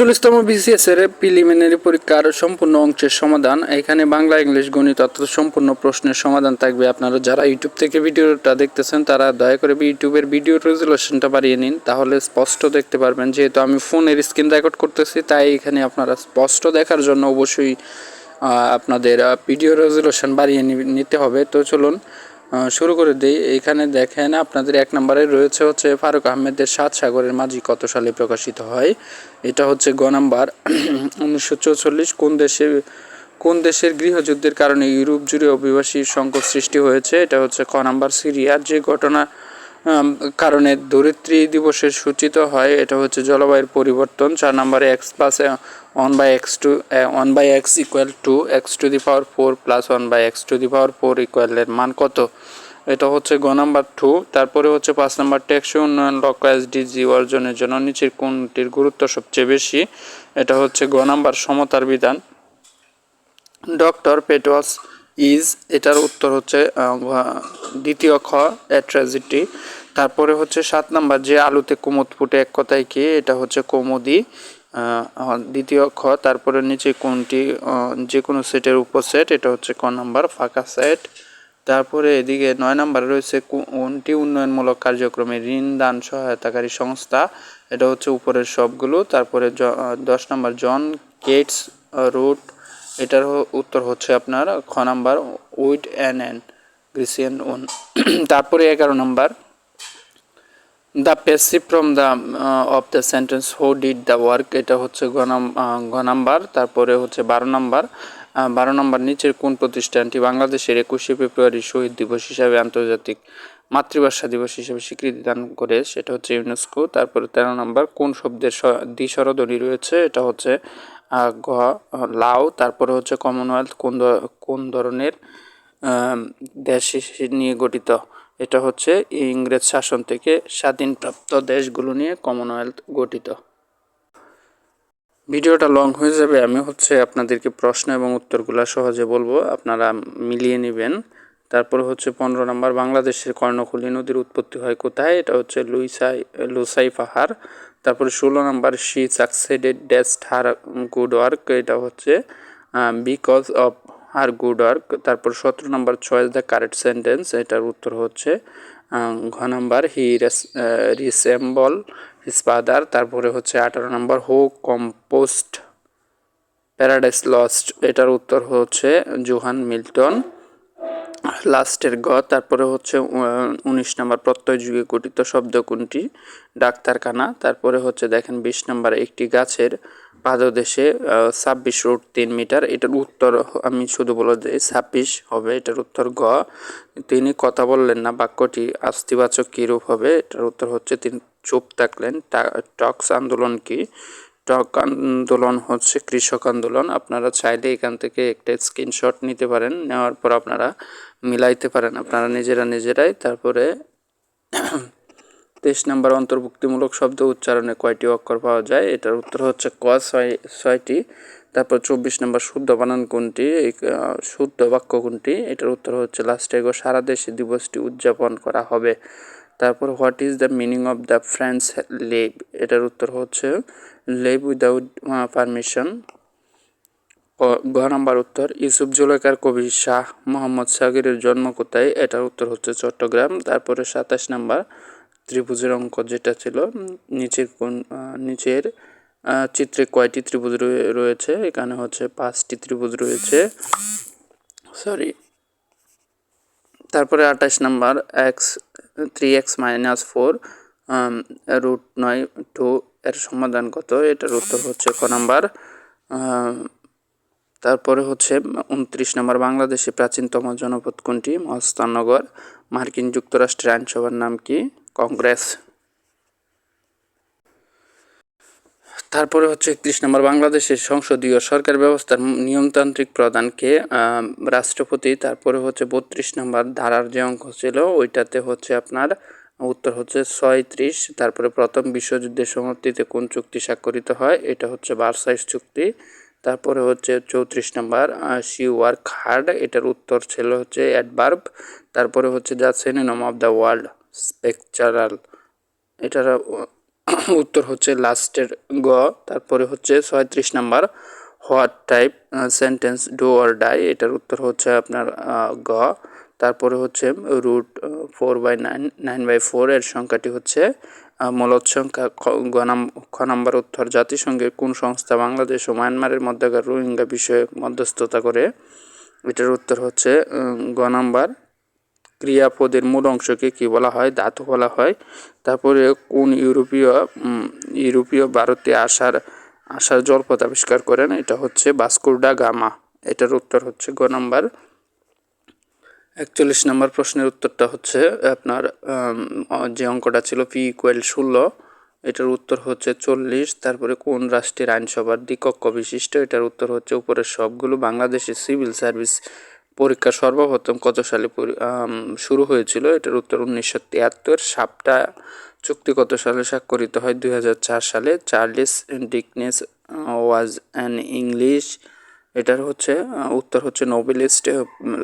সাতচল্লিশতম বিসিএস এর প্রিলিমিনারি পরীক্ষার সম্পূর্ণ অংশের সমাধান। এখানে বাংলা, ইংলিশ, গণিত অর্থাৎ সম্পূর্ণ প্রশ্নের সমাধান থাকবে। আপনারা যারা ইউটিউব থেকে ভিডিওটা দেখতেছেন, তারা দয়া করে ইউটিউবের ভিডিও রেজুলেশনটা বাড়িয়ে নিন। তাহলে স্পষ্ট দেখতে পারবেন। যেহেতু আমি ফোনের স্ক্রিন রেকর্ড করতেছি, তাই এখানে আপনারা স্পষ্ট দেখার জন্য অবশ্যই আপনাদের ভিডিও রেজুলেশন বাড়িয়ে নিতে হবে। তো চলুন শুরু করে দিই। এখানে দেখেন আপনাদের এক নম্বরে রয়েছে হচ্ছে ফারুক আহমেদের সাত সাগরের মাঝি কত সালে প্রকাশিত হয়? এটা হচ্ছে গ নাম্বার। উনিশশো চৌচল্লিশ, কোন দেশে, কোন দেশের গৃহযুদ্ধের কারণে ইউরোপ জুড়ে অভিবাসীর সংকট সৃষ্টি হয়েছে? এটা হচ্ছে ক নাম্বার সিরিয়ার যে ঘটনা কারণে ধরিত্রী দিবসে সূচিত হয়, এটা হচ্ছে জলবায়ুর পরিবর্তন। চার নম্বরে X plus one by X two one by X equal to X to the power four plus one by X to the power four ইকুয়ালের মান কত? এটা হচ্ছে গ নাম্বার টু তারপরে হচ্ছে পাঁচ নাম্বার টেকসই উন্নয়ন লক্ষ্য এসডিজি অর্জনের জন্য নিচের কোনটির গুরুত্ব সবচেয়ে বেশি? এটা হচ্ছে গ নাম্বার সমতার বিধান। ডক্টর পেটোয়াস ইজ এটার উত্তর হচ্ছে দ্বিতীয় খ অ্যাট্রাজিটি তারপরে হচ্ছে সাত নাম্বার, যে আলুতে কুমুদ ফুটে এক কথায় কি, এটা হচ্ছে কৌমুদি দ্বিতীয় খ। তারপরে নিচে কোনটি যে কোনো সেটের উপসেট এটা হচ্ছে ক নাম্বার, ফাঁকা সেট তারপরে এদিকে নয় নম্বরে রয়েছে কোনটি উন্নয়নমূলক কার্যক্রমে ঋণ, দান, সহায়তাকারী সংস্থা, এটা হচ্ছে উপরের সবগুলো। তারপরে দশ নাম্বার, জন কেটস রুট এটার উত্তর হচ্ছে আপনার খ number ode on an Grecian urn. তারপরে এগারো নম্বর, the passive form the of the sentence, who did the work, এটা হচ্ছে গ নাম্বার। তারপরে হচ্ছে বারো নাম্বার বারো নম্বর নিচের কোন প্রতিষ্ঠানটি বাংলাদেশের একুশে ফেব্রুয়ারি শহীদ দিবস হিসাবে আন্তর্জাতিক মাতৃভাষা দিবস হিসেবে স্বীকৃতি দান করে, সেটা হচ্ছে ইউনেস্কো। তারপরে তেরো নম্বর, কোন শব্দের দ্বিস্বরধ্বনি রয়েছে, এটা হচ্ছে লাও, তারপরে হচ্ছে কমনওয়েলথ কোন কোন ধরনের দেশ নিয়ে গঠিত। এটা হচ্ছে ইংরেজ শাসন থেকে স্বাধীনপ্রাপ্ত দেশগুলো নিয়ে কমনওয়েলথ গঠিত। ভিডিওটা লং হয়ে যাবে, আমি হচ্ছে আপনাদেরকে প্রশ্ন এবং উত্তরগুলো সহজে বলব, আপনারা মিলিয়ে নেবেন। তারপর হচ্ছে পনেরো নম্বর, বাংলাদেশের কর্ণফুলী নদীর উৎপত্তি হয় কোথায়? এটা হচ্ছে লুইসাই, লুসাই পাহাড়। তারপরে ষোলো নম্বর she succeeded despite her good work এটা হচ্ছে because of her good work তারপর সতেরো নম্বর চয়েস দ্য কারেক্ট সেন্টেন্স এটার উত্তর হচ্ছে ঘ number he resemble his father তারপরে হচ্ছে আঠারো নম্বর হো কম্পোস্ট প্যারাডাইস লস্ট এটার উত্তর হচ্ছে জোহান মিল্টন। লাস্টের গ, তারপরে হচ্ছে উনিশ নম্বর প্রত্যয় যুগে গঠিত শব্দ কোনটি ডাক্তারখানা। তারপরে হচ্ছে, দেখেন, বিশ নম্বর একটি গাছের পাদদেশে ছাব্বিশ রুট তিন মিটার। এটার উত্তর আমি শুধু বলে দিই, ছাব্বিশ হবে, এটার উত্তর গ। তিনি কথা বললেন না, বাক্যটি আস্তিবাচক কী রূপ হবে, এটার উত্তর হচ্ছে, তিনি চুপ থাকলেন টক্স আন্দোলন কি? টক আন্দোলন হচ্ছে, কৃষক আন্দোলন। আপনারা চাইলে এখান থেকে একটা স্ক্রিনশট নিতে পারেন, নেওয়ার পর আপনারা মিলাইতে পারেন। আপনারা নিজেরা নিজেরাই তারপরে তেইশ নম্বর অন্তর্ভুক্তিমূলক শব্দ উচ্চারণে কয়টি অক্ষর পাওয়া যায়? এটার উত্তর হচ্ছে ক, ছয়, ছয়টি। তারপর চব্বিশ নম্বর শুদ্ধ বানান কোনটি শুদ্ধ বাক্য কোনটি? এটার উত্তর হচ্ছে, লাস্টে গো সারা দেশে দিবসটি উদযাপন করা হবে। তারপর what is the meaning of the French leave এটার উত্তর হচ্ছে লিভ উইদাউট পারমিশন গ নাম্বার উত্তর, ইউসুফ জুলেখার কবি শাহ মোহাম্মদ সাগিরের জন্ম কোথায়? এটার উত্তর হচ্ছে চট্টগ্রাম। তারপরে সাতাশ নাম্বার, ত্রিভুজের অঙ্ক যেটা ছিল নিচের কোন নিচের চিত্রে কয়টি ত্রিভুজ রয়েছে? এখানে হচ্ছে পাঁচটি ত্রিভুজ রয়েছে। সরি তারপরে আঠাশ number X three X minus four root নয় টু এর সমাধান কত? এটার উত্তর হচ্ছে ক নাম্বার তারপরে হচ্ছে উনত্রিশ নম্বর বাংলাদেশে প্রাচীনতম জনপদ কোনটি? মহস্তানগর মার্কিন যুক্তরাষ্ট্রের আইনসভার নাম কি? কংগ্রেস। তারপরে হচ্ছে একত্রিশ নম্বর, বাংলাদেশের সংসদীয় সরকার ব্যবস্থার নিয়মতান্ত্রিক প্রধানকে রাষ্ট্রপতি, তারপরে হচ্ছে বত্রিশ নম্বর ধারার যে অঙ্ক ছিল, ওইটাতে হচ্ছে আপনার উত্তর হচ্ছে ছয়ত্রিশ, তারপরে প্রথম বিশ্বযুদ্ধের সমাপ্তিতে কোন চুক্তি স্বাক্ষরিত হয়, এটা হচ্ছে বার্সাইস চুক্তি, তারপরে হচ্ছে চৌত্রিশ নম্বর সি ওয়ার্ক হার্ড এটার উত্তর ছিল হচ্ছে অ্যাডভার্ব, তারপরে হচ্ছে the synonym of the word, spectacular, এটার উত্তর হচ্ছে লাস্টের গ, তারপরে হচ্ছে ছয়ত্রিশ number, what type sentence, do or die, এটার উত্তর হচ্ছে আপনার গ, তারপরে হচ্ছে root four by nine nine by four, এর সংখ্যাটি হচ্ছে মূলত সংখ্যা গ নাম- খ নাম্বার উত্তর, জাতিসংঘের কোন সংস্থা বাংলাদেশ ও মায়ানমারের মধ্যকার রোহিঙ্গা বিষয়ে মধ্যস্থতা করে? এটার উত্তর হচ্ছে গ নাম্বার ক্রিয়াপদের মূল অংশকে কি বলা হয়? ধাতু বলা হয়। তারপরে কোন ইউরোপীয় ইউরোপীয় ভারতে আসার আসার জলপথ আবিষ্কার করেন? এটা হচ্ছে বাস্কুডা গামা। এটার উত্তর হচ্ছে গ নাম্বার। একচল্লিশ নম্বর প্রশ্নের উত্তরটা হচ্ছে আপনার যে অঙ্কটা ছিল পি ইকুয়াল ষোলো, এটার উত্তর হচ্ছে চল্লিশ। তারপরে কোন রাষ্ট্রের আইনসভার দ্বিকক্ষ বিশিষ্ট? এটার উত্তর হচ্ছে উপরের সবগুলো বাংলাদেশের সিভিল সার্ভিস পরীক্ষা সর্বপ্রথম কত সালে শুরু হয়েছিল? এটার উত্তর উনিশশো তিয়াত্তর। সাপটা চুক্তি কত সালে স্বাক্ষরিত হয়? দুই হাজার চার সালে। Charles Dickens was an English. এটার হচ্ছে উত্তর হচ্ছে নোবেলিস্ট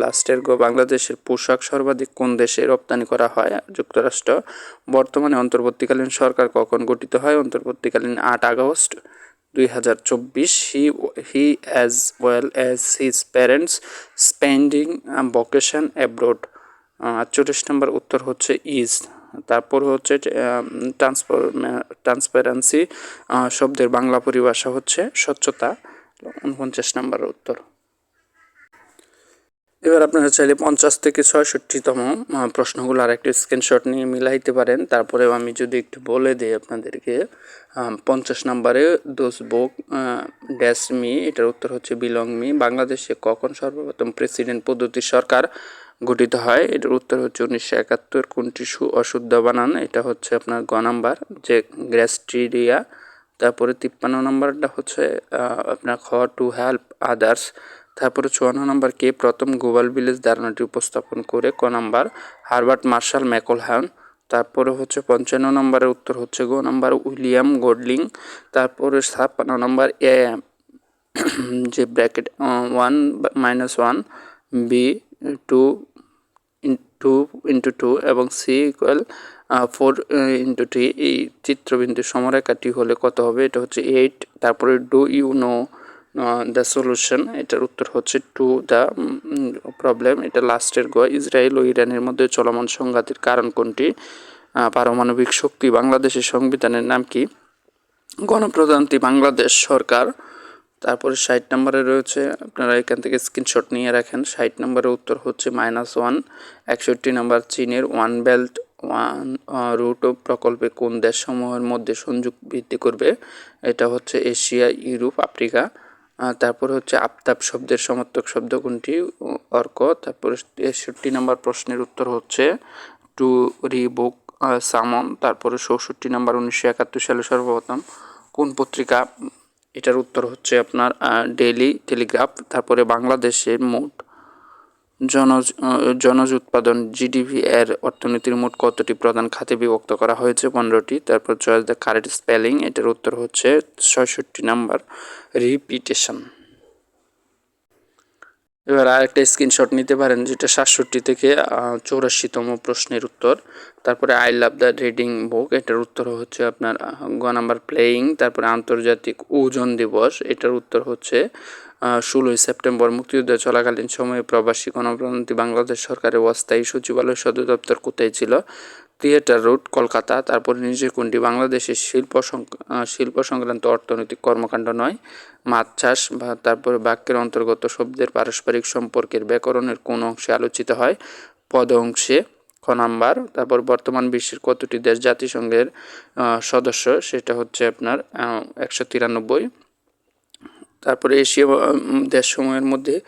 লাস্টের গো, বাংলাদেশের পোশাক সর্বাধিক কোন দেশে রপ্তানি করা হয়? যুক্তরাষ্ট্র। বর্তমানে অন্তর্বর্তীকালীন সরকার কখন গঠিত হয়? অন্তর্বর্তীকালীন আট আগস্ট দুই হাজার চব্বিশ he he as well as his parents spending vocation abroad আটচল্লিশ নম্বর উত্তর হচ্ছে ইজ তারপর হচ্ছে ট্রান্সফর ট্রান্সপারেন্সি শব্দের বাংলা পরিভাষা হচ্ছে স্বচ্ছতা, উনপঞ্চাশ নম্বর উত্তর। এবার আপনারা চাইলে পঞ্চাশ থেকে ছয়ষট্টিতম প্রশ্নগুলো আর একটু স্ক্রিনশট নিয়ে মিলাইতে পারেন। তারপরে আমি যদি একটু বলে দিই আপনাদেরকে পঞ্চাশ নম্বরে দোষ বুক ড্যাশ মি, এটার উত্তর হচ্ছে বিলং মি। বাংলাদেশে কখন সর্বপ্রথম প্রেসিডেন্ট পদ্ধতি সরকার গঠিত হয়? এটার উত্তর হচ্ছে উনিশশো একাত্তর, কোনটি সু অশুদ্ধ বানান? এটা হচ্ছে আপনার গ নাম্বার, যে গ্যাস্ট্রিডিয়া। তারপরে তিপ্পান্ন নম্বরটা হচ্ছে আপনার খ, টু হেল্প আদার্স। তারপরে চুয়ান্ন নম্বর কে? প্রথম গ্লোবাল ভিলেজ ধারণাটি উপস্থাপন করে ক নাম্বার? হারবার্ট মার্শাল ম্যাকলহ্যান তারপরে হচ্ছে পঞ্চান্ন নম্বরের উত্তর হচ্ছে গো নাম্বার উইলিয়াম গোডলিং। তারপরে ছাপ্পান্ন নম্বর এ যে bracket one minus one, B two two into two এবং C equal four into three. এই চিত্রবিন্দুর সমরেখাটি হলে কত হবে? এটা হচ্ছে এইট। তারপরে do you know? The solution এটার উত্তর হচ্ছে টু দ্য প্রবলেম এটা লাস্টের গ, ইসরায়েল ও ইরানের মধ্যে চলমান সংঘাতের কারণ কোনটি? পারমাণবিক শক্তি বাংলাদেশের সংবিধানের নাম কি? গণপ্রজাতন্ত্রী বাংলাদেশ সরকার। তারপরে ষাট নম্বরে রয়েছে, আপনারা এখান থেকে স্ক্রিনশট নিয়ে রাখেন। ষাট নম্বরের উত্তর হচ্ছে মাইনাস ওয়ান একষট্টি নম্বর চীনের ওয়ান বেল্ট ওয়ান রুট প্রকল্পে কোন দেশসমূহের মধ্যে সংযোগ বৃদ্ধি করবে? এটা হচ্ছে এশিয়া, ইউরোপ, আফ্রিকা। তারপরে হচ্ছে আফতাব শব্দের সমর্থক শব্দ কোনটি? অর্ক। তারপরে তেষট্টি নম্বর প্রশ্নের উত্তর হচ্ছে টু রিবুক সামন। তারপরে চৌষট্টি নম্বর উনিশশো একাত্তর সালে সর্বপ্রথম কোন পত্রিকা? এটার উত্তর হচ্ছে আপনার ডেইলি টেলিগ্রাফ। তারপরে বাংলাদেশের মোট জনজ জনজ উৎপাদন জিডিপি এর অর্থনীতির মোট কতটি প্রধান খাতে বিভক্ত করা হয়েছে? পনেরোটি। তারপর চয়েস দ্য কারেক্ট স্পেলিং, এটার উত্তর হচ্ছে ছয়ষট্টি নাম্বার রিপিটেশন। এবার আরেকটা স্ক্রিনশট নিতে পারেন, যেটা সাতষট্টি থেকে চৌরাশিতম প্রশ্নের উত্তর। তারপরে I love the reading book এটার উত্তর হচ্ছে আপনার গ নাম্বার প্লেয়িং তারপরে আন্তর্জাতিক ওজন দিবস, এটার উত্তর হচ্ছে ষোলোই সেপ্টেম্বর মুক্তিযুদ্ধ চলাকালীন সময়ে প্রবাসী গণপ্রজাতন্ত্রী বাংলাদেশ সরকারের অস্থায়ী সচিবালয় সদর দপ্তর কোথায় ছিল? Theatre road, Kolkata. তারপরে নিজের কোনটি বাংলাদেশের শিল্প শিল্প সংক্রান্ত অর্থনৈতিক কর্মকাণ্ড নয়, মাছ চাষ বা তারপরে বাক্যের অন্তর্গত শব্দের পারস্পরিক সম্পর্কের ব্যাকরণের কোন অংশে আলোচিত হয়? পদ অংশে, খ নাম্বার। তারপর বর্তমান বিশ্বের কতটি দেশ জাতিসংঘের সদস্য? সেটা হচ্ছে আপনার একশো তিরানব্বই। তারপরে এশীয় দেশসমূহের মধ্যে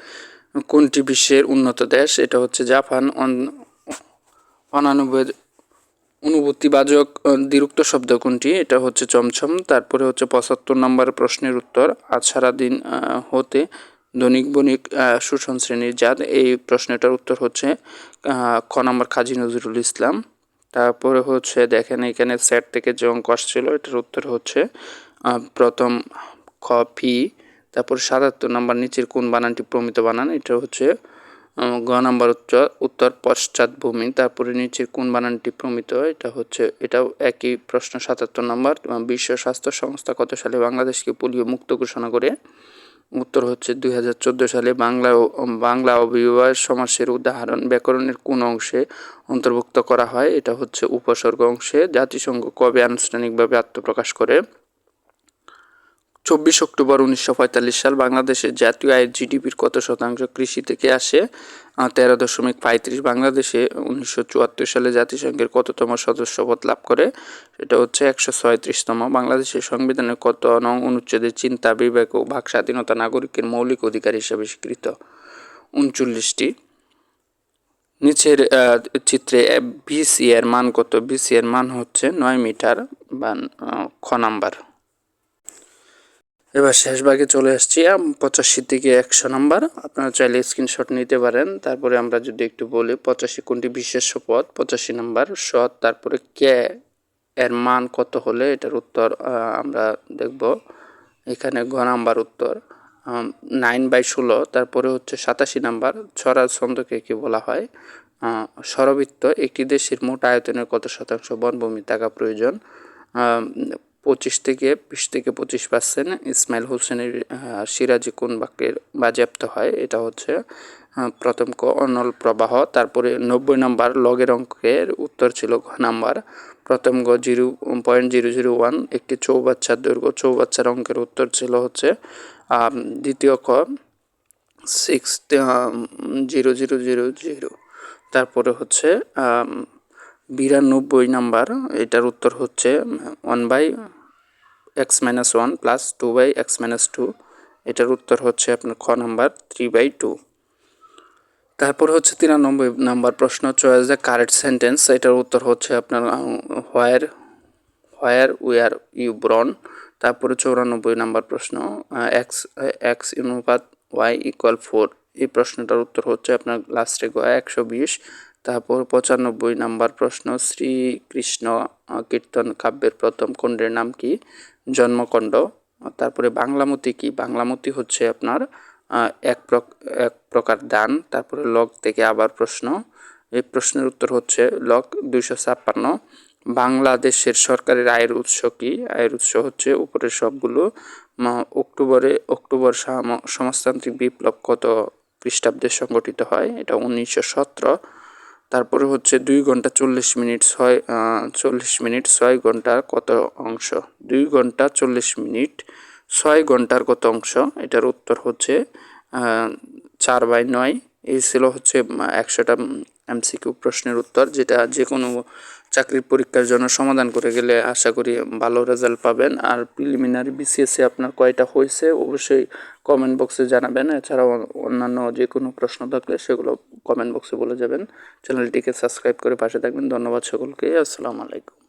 কোনটি বিশ্বের উন্নত দেশ? এটা হচ্ছে জাপান। অন- অনানব্বই অনুভূতিবাচক দ্বিরুক্ত শব্দ কোনটি? এটা হচ্ছে চমচম। তারপরে হচ্ছে পঁচাত্তর নম্বর প্রশ্নের উত্তর। আজ সারাদিন হতে দৈনিক বণিক শোষণ শ্রেণির জাত। এই প্রশ্নটার উত্তর হচ্ছে খ নম্বর কাজী নজরুল ইসলাম। তারপরে হচ্ছে, দেখেন এখানে সেট থেকে যে অঙ্ক আসছিল, এটার উত্তর হচ্ছে প্রথম খ তারপর সাতাত্তর নাম্বার নিচের কোন বানানটি প্রমিত বানান? এটা হচ্ছে গ নাম্বার উত্তর উত্তর পশ্চাৎভূমি তারপরে নিচে কোন বানানটি প্রমিত? এটা হচ্ছে, এটাও একই প্রশ্ন, সাতাত্তর নম্বর। বিশ্ব স্বাস্থ্য সংস্থা কত সালে বাংলাদেশকে পোলিও মুক্ত ঘোষণা করে? উত্তর হচ্ছে, দুই হাজার চোদ্দ সালে বাংলা বাংলা অবিবাহ সমাসের উদাহরণ ব্যাকরণের কোন অংশে অন্তর্ভুক্ত করা হয়? এটা হচ্ছে উপসর্গ অংশে। জাতিসংঘ কবে আনুষ্ঠানিকভাবে আত্মপ্রকাশ করে? চব্বিশ অক্টোবর উনিশশো পঁয়তাল্লিশ সাল বাংলাদেশের জাতীয় আয়ের জিডিপির কত শতাংশ কৃষি থেকে আসে? তেরো দশমিক পঁয়ত্রিশ বাংলাদেশে উনিশশো চুয়াত্তর সালে জাতিসংঘের কততম সদস্যপদ লাভ করে? সেটা হচ্ছে একশো ছয়ত্রিশতম। বাংলাদেশের সংবিধানের কত নং অনুচ্ছেদে চিন্তা, বিবেক ও বাক স্বাধীনতা নাগরিকের মৌলিক অধিকার হিসেবে স্বীকৃত? উনচল্লিশটি। নিচের চিত্রে বিসি এর মান কত? বিসি এর মান হচ্ছে নয় মিটার বা খ নাম্বার। এবার শেষ ভাগে চলে আসছি। পঁচাশি থেকে একশো নাম্বার। আপনারা চাইলে স্ক্রিনশট নিতে পারেন। তারপরে আমরা যদি একটু বলি, পঁচাশি কোনটি বিশেষ পদ? পঁচাশি নাম্বার সৎ। তারপরে কে? এর মান কত হলে? এটার উত্তর আমরা দেখব। এখানে ঘ নাম্বার উত্তর। নাইন বাই ষোলো। তারপরে হচ্ছে সাতাশি নাম্বার। ছড়া ছন্দকে কি বলা হয়। স্বরবৃত্ত একটি দেশের মোট আয়তনের কত শতাংশ বনভূমি থাকা প্রয়োজন? পঁচিশ থেকে বিশ থেকে পঁচিশ পার্সেন্ট ইসমাইল হোসেনের সিরাজি কোন বাক্যের বাজেয়াপ্ত হয়, এটা হচ্ছে প্রথম ক, অনল প্রবাহ, তারপরে নব্বই নাম্বার লগের অঙ্কের উত্তর ছিল ঘ নাম্বার, প্রথম গ zero point zero zero one, একটি চৌবাচ্চার দৈর্ঘ্য, চৌবাচ্চার অঙ্কের উত্তর ছিল হচ্ছে দ্বিতীয় ক six zero zero zero zero, তারপরে হচ্ছে বিরানব্বই নাম্বার, এটার উত্তর হচ্ছে one by x minus one plus two by x minus two. এটার উত্তর হচ্ছে আপনার খ নাম্বার, থ্রি বাই টু। তারপর হচ্ছে তিরানব্বই নাম্বার প্রশ্ন, চয়েস দ্য কারেক্ট সেন্টেন্স। এটার উত্তর হচ্ছে আপনার হোয়ার হোয়ার উয়ার ইউ ব্রন। তারপরে চৌরানব্বই নাম্বার প্রশ্ন এক্স এক্স অনুপাত ওয়াই ইকুয়াল ফোর। এই প্রশ্নটার উত্তর হচ্ছে আপনার লাস্টে গোয়া একশো বিশ। তারপর পঁচানব্বই নাম্বার প্রশ্ন, শ্রীকৃষ্ণ কীর্তন কাব্যের প্রথম খণ্ডের নাম কি? জন্মকণ্ড তারপরে বাংলামতি কি? বাংলামতি হচ্ছে আপনার এক এক প্রকার দান, তারপরে লগ থেকে আবার প্রশ্ন। এই প্রশ্নের উত্তর হচ্ছে লগ দুইশো ছাপ্পান্ন। বাংলাদেশের সরকারের আয়ের উৎস কি? আয়ের উৎস হচ্ছে উপরের সবগুলো। অক্টোবরে, অক্টোবর সাম- সমাজতান্ত্রিক বিপ্লব কত খ্রিস্টাব্দে সংগঠিত হয়? এটা উনিশশো সতেরো। তারপরে হচ্ছে দুই ঘণ্টা চল্লিশ মিনিট ছয় চল্লিশ মিনিট ছয় ঘণ্টার কত অংশ? দুই ঘণ্টা চল্লিশ মিনিট ছয় ঘণ্টার কত অংশ? এটার উত্তর হচ্ছে চার বাই নয়। এই ছিল হচ্ছে একশোটা এমসিকিউ প্রশ্নের উত্তর, যেটা যে কোনো চাকরির পরীক্ষার জন্য সমাধান করে গেলে আশা করি ভালো রেজাল্ট পাবেন। আর প্রিলিমিনারি বিসিএসসি আপনার কয়টা হয়েছে অবশ্যই কমেন্ট বক্সে জানাবেন। এছাড়াও অন্যান্য যে কোনো প্রশ্ন থাকলে সেগুলো কমেন্ট বক্সে বলে যাবেন। চ্যানেলটিকে সাবস্ক্রাইব করে পাশে থাকবেন। ধন্যবাদ সকলকে। আসসালামু আলাইকুম।